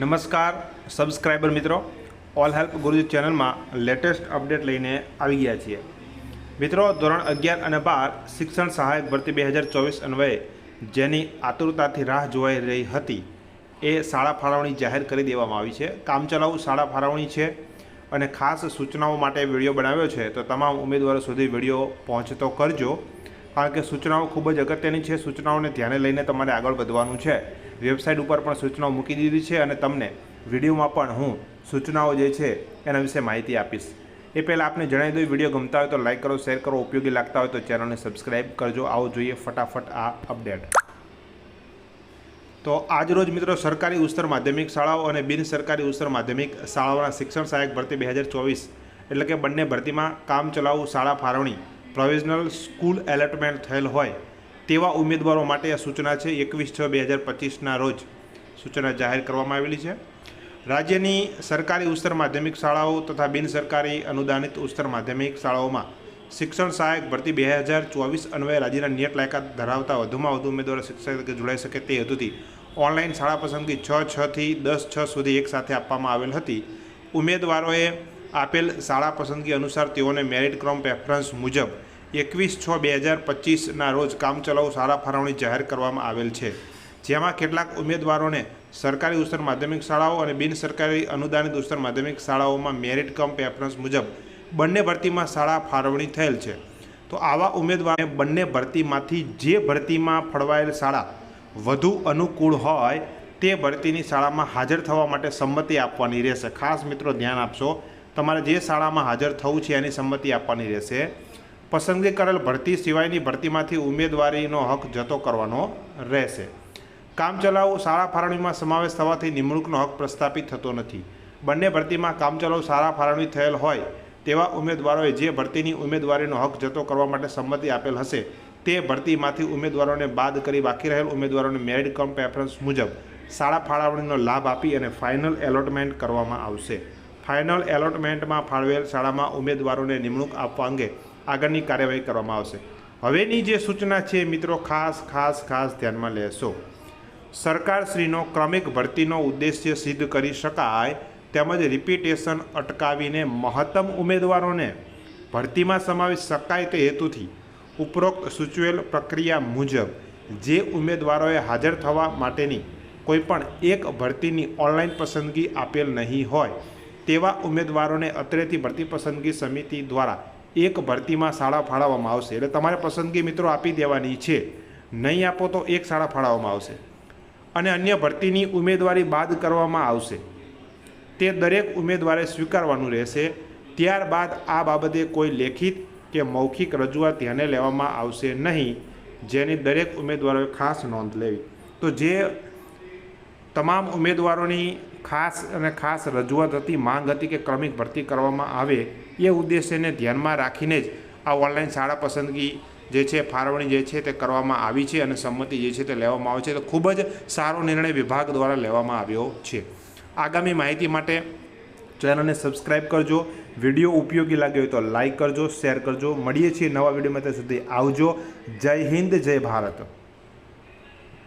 નમસ્કાર સબસ્ક્રાઈબર મિત્રો. All help ગુરુજી ચેનલમાં લેટેસ્ટ અપડેટ લઈને આવી ગયા છીએ. મિત્રો, ધોરણ અગિયાર અને બાર શિક્ષણ સહાયક ભરતી બે હજાર ચોવીસ અન્વયે જેની આતુરતાથી રાહ જોવાઈ રહી હતી, એ શાળા ફાળવણી જાહેર કરી દેવામાં આવી છે. કામચલાઉ શાળા ફાળવણી છે અને ખાસ સૂચનાઓ માટે વીડિયો બનાવ્યો છે. તો તમામ ઉમેદવારો સુધી વીડિયો પહોંચતો કરજો. કારણ કે સૂચનાઓ ખૂબ જ અગત્યની છે. સૂચનાઓને ધ્યાને લઈને તમારે આગળ વધવાનું છે. વેબસાઇટ ઉપર પણ સૂચનાઓ મૂકી દીધી છે અને તમને વિડીયોમાં પણ હું સૂચનાઓ જે છે એના વિશે માહિતી આપીશ. એ પહેલાં આપને જણાવી દઉં, વીડિયો ગમતા હોય તો લાઇક કરો, શેર કરો, ઉપયોગી લાગતા હોય તો ચેનલને સબસ્ક્રાઈબ કરજો. આવો જોઈએ ફટાફટ આ અપડેટ. તો આજરોજ મિત્રો સરકારી ઉચ્ચતર માધ્યમિક શાળાઓ અને બિન સરકારી ઉચ્ચતર માધ્યમિક શાળાઓના શિક્ષણ સહાયક ભરતી બે હજાર ચોવીસ એટલે કે બંને ભરતીમાં કામ ચલાઉ શાળા ફાળવણી પ્રોવિઝનલ સ્કૂલ એલોટમેન્ટ થયેલ હોય તેવા ઉમેદવારો માટે આ સૂચના છે એકવીસ છ બે હજાર પચીસના રોજ. સૂચના જાહેર કરવામાં આવેલી છે. રાજ્યની સરકારી ઉચ્ચતર માધ્યમિક શાળાઓ તથા બિન સરકારી અનુદાનિત ઉચ્ચતર માધ્યમિક શાળાઓમાં શિક્ષણ સહાયક ભરતી બે હજાર ચોવીસ અન્વયે રાજ્યના નિયત લાયકાત ધરાવતા વધુમાં વધુ ઉમેદવારો શિક્ષક તરીકે જોડાઈ શકે તે હેતુથી ઓનલાઈન શાળા પસંદગી છ છથી દસ છ સુધી એકસાથે આપવામાં આવેલ હતી. ઉમેદવારોએ આપેલ શાળા પસંદગી અનુસાર તેઓને મેરિટ ક્રમ પ્રેફરન્સ મુજબ એકવીસ છ બે હજાર પચીસના રોજ કામચલાઉ શાળા ફાળવણી જાહેર કરવામાં આવેલ છે. જેમાં કેટલાક ઉમેદવારોને સરકારી ઉચ્ચતર માધ્યમિક શાળાઓ અને બિન સરકારી અનુદાનિત ઉચ્ચતર માધ્યમિક શાળાઓમાં મેરિટ કમ પ્રેફરન્સ મુજબ બંને ભરતીમાં શાળા ફાળવણી થયેલ છે. તો આવા ઉમેદવારને બંને ભરતીમાંથી જે ભરતીમાં ફળવાયેલ શાળા વધુ અનુકૂળ હોય તે ભરતીની શાળામાં હાજર થવા માટે સંમતિ આપવાની રહેશે. ખાસ મિત્રો, ધ્યાન આપશો, તમારે જે શાળામાં હાજર થવું છે એની સંમતિ આપવાની રહેશે. પસંદગી કરેલ ભરતી સિવાયની ભરતીમાંથી ઉમેદવારીનો હક જતો કરવાનો રહેશે. કામચલાઉ શાળા ફાળવણીમાં સમાવેશ થવાથી નિમણૂકનો હક પ્રસ્થાપિત થતો નથી. બંને ભરતીમાં કામચલાઉ શાળા ફાળવણી થયેલ હોય તેવા ઉમેદવારોએ જે ભરતીની ઉમેદવારીનો હક જતો કરવા માટે સંમતિ આપેલ હશે, તે ભરતીમાંથી ઉમેદવારોને બાદ કરી બાકી રહેલ ઉમેદવારોને મેરિટ કમ પ્રેફરન્સ મુજબ શાળા ફાળવણીનો લાભ આપી અને ફાઇનલ એલોટમેન્ટ કરવામાં આવશે. ફાઇનલ એલોટમેન્ટમાં ફાળવેલ શાળામાં ઉમેદવારોને નિમણૂક આપવા અંગે આગળની કાર્યવાહી કરવામાં આવશે. હવેની જે સૂચના છે, મિત્રો, ખાસ ખાસ ખાસ ધ્યાનમાં લેશો. સરકારશ્રીનો ક્રમિક ભરતીનો ઉદ્દેશ્ય સિદ્ધ કરી શકાય તેમજ રિપીટેશન અટકાવીને મહત્તમ ઉમેદવારોને ભરતીમાં સમાવી શકાય તે હેતુથી ઉપરોક્ત સૂચવેલ પ્રક્રિયા મુજબ જે ઉમેદવારોએ હાજર થવા માટેની કોઈપણ એક ભરતીની ઓનલાઈન પસંદગી આપેલ નહીં હોય તેવા ઉમેદવારોને અત્રેથી ભરતી પસંદગી સમિતિ દ્વારા એક ભરતીમાં શાળા ફાળવવામાં આવશે. એટલે તમારે પસંદગી મિત્રો આપી દેવાની છે. નહીં આપો તો એક શાળા ફાળવવામાં આવશે. અને અન્ય ભરતીની ઉમેદવારી બાદ કરવામાં આવશે. તે દરેક ઉમેદવારે સ્વીકારવાનું રહેશે. ત્યારબાદ આ બાબતે કોઈ લેખિત કે મૌખિક રજૂઆત ધ્યાને લેવામાં આવશે નહીં. જેની દરેક ઉમેદવારોએ ખાસ નોંધ લેવી. તો જે તમામ ઉમેદવારોની ખાસ અને ખાસ રજૂઆત હતી, માંગ હતી કે ક્રમિક ભરતી કરવામાં આવે એ ઉદ્દેશ્યને ધ્યાનમાં રાખીને જ આ ઓનલાઈન શાળા પસંદગી જે છે, ફાળવણી જે છે તે કરવામાં આવી છે અને સંમતિ જે છે તે લેવામાં આવે છે. તો ખૂબ જ સારો નિર્ણય વિભાગ દ્વારા લેવામાં આવ્યો છે. આગામી માહિતી માટે ચેનલને સબસ્ક્રાઈબ કરજો. વીડિયો ઉપયોગી લાગ્યો હોય તો લાઇક કરજો, શેર કરજો. મળીએ છીએ નવા વિડીયોમાં ત્યાં સુધી આવજો. જય હિન્દ, જય ભારત.